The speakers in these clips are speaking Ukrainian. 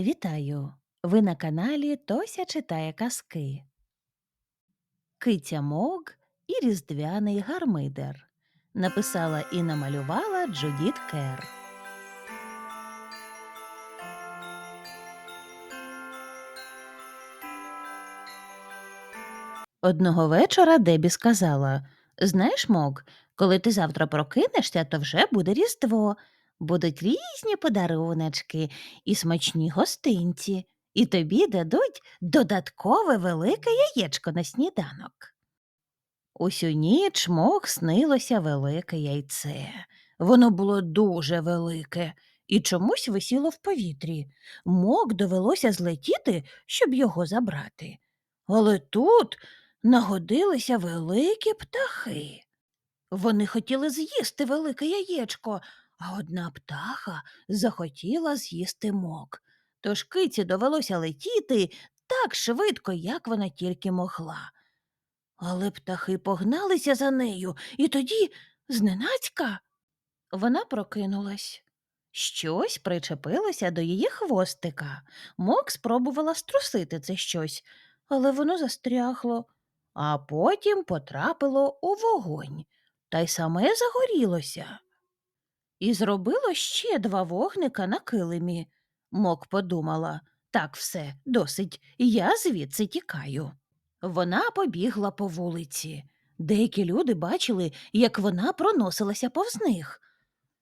Вітаю! Ви на каналі Тося читає казки. Киця Мог і Різдвяний гармидер. Написала і намалювала Джудіт Кер. Одного вечора Дебі сказала Знаєш, Мог, коли ти завтра прокинешся, то вже буде Різдво. Будуть різні подаруночки і смачні гостинці, і тобі дадуть додаткове велике яєчко на сніданок. Усю ніч мог снилося велике яйце. Воно було дуже велике і чомусь висіло в повітрі. Мок довелося злетіти, щоб його забрати. Але тут нагодилися великі птахи. Вони хотіли з'їсти велике яєчко, а одна птаха захотіла з'їсти мок. Тож киці довелося летіти так швидко, як вона тільки могла. Але птахи погналися за нею, і тоді, зненацька, вона прокинулась. Щось причепилося до її хвостика. Мок спробувала струсити це щось, але воно застрягло, а потім потрапило у вогонь, та й саме загорілося. І зробило ще два вогника на килимі. Мок подумала так все, досить, я звідси тікаю. Вона побігла по вулиці. Деякі люди бачили, як вона проносилася повз них.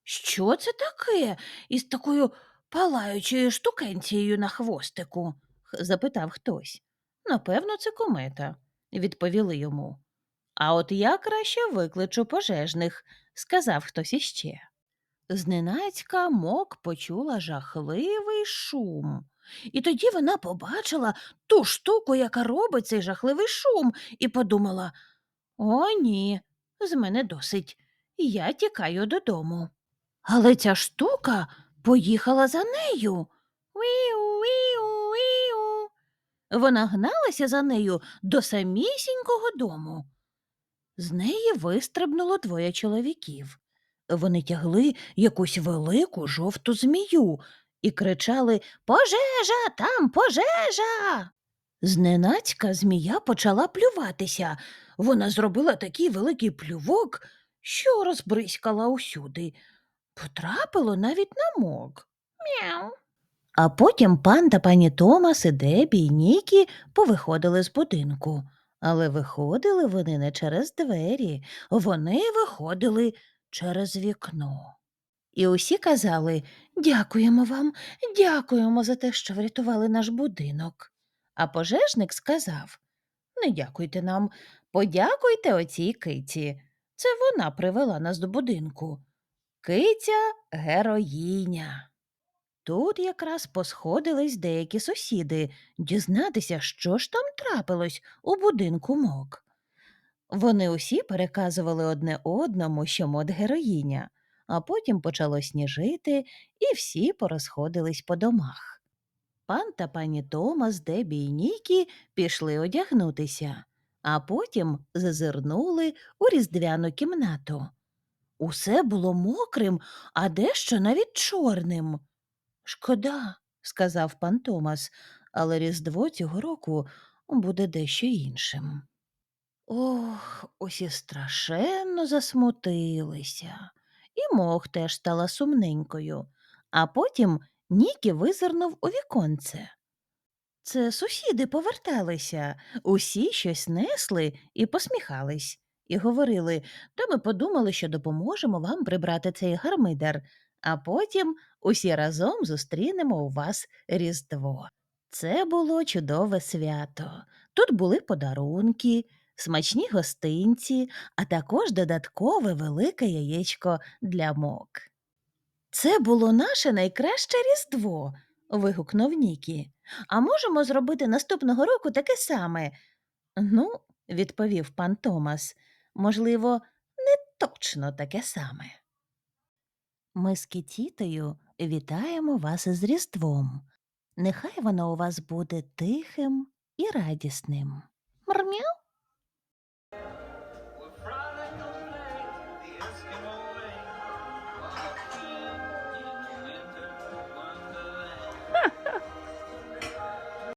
Що це таке із такою палаючою штукенцією на хвостику? запитав хтось. Напевно, це комета, відповіли йому. А от я краще викличу пожежних, сказав хтось іще. Зненацька мок почула жахливий шум. І тоді вона побачила ту штуку, яка робить цей жахливий шум, і подумала О, ні, з мене досить. Я тікаю додому. Але ця штука поїхала за нею. Віу, віу, віу. Вона гналася за нею до самісінького дому. З неї вистрибнуло двоє чоловіків. Вони тягли якусь велику жовту змію і кричали Пожежа, там пожежа. Зненацька змія почала плюватися. Вона зробила такий великий плювок, що розбризкала усюди. Потрапило навіть на мок. Мяу. А потім пан та пані Томас і Дебі і Нікі повиходили з будинку. Але виходили вони не через двері, вони виходили через вікно. І усі казали Дякуємо вам, дякуємо за те, що врятували наш будинок. А пожежник сказав Не дякуйте нам, подякуйте оцій киці. Це вона привела нас до будинку. Киця героїня. Тут якраз посходились деякі сусіди дізнатися, що ж там трапилось у будинку мок. Вони усі переказували одне одному, що мод героїня, а потім почало сніжити, і всі порозходились по домах. Пан та пані Томас, Дебі і Нікі пішли одягнутися, а потім зазирнули у різдвяну кімнату. Усе було мокрим, а дещо навіть чорним. Шкода, сказав пан Томас, але Різдво цього року буде дещо іншим. Ох, усі страшенно засмутилися, і мох теж стала сумненькою, а потім Нікі визирнув у віконце. Це сусіди поверталися, усі щось несли і посміхались, і говорили, та ми подумали, що допоможемо вам прибрати цей гармидер, а потім усі разом зустрінемо у вас Різдво. Це було чудове свято. Тут були подарунки, смачні гостинці, а також додаткове велике яєчко для мок. Це було наше найкраще Різдво. вигукнув Нікі. А можемо зробити наступного року таке саме? Ну, відповів пан Томас, можливо, не точно таке саме. Ми з Кітітою вітаємо вас із Різдвом. Нехай воно у вас буде тихим і радісним. Мрмяу.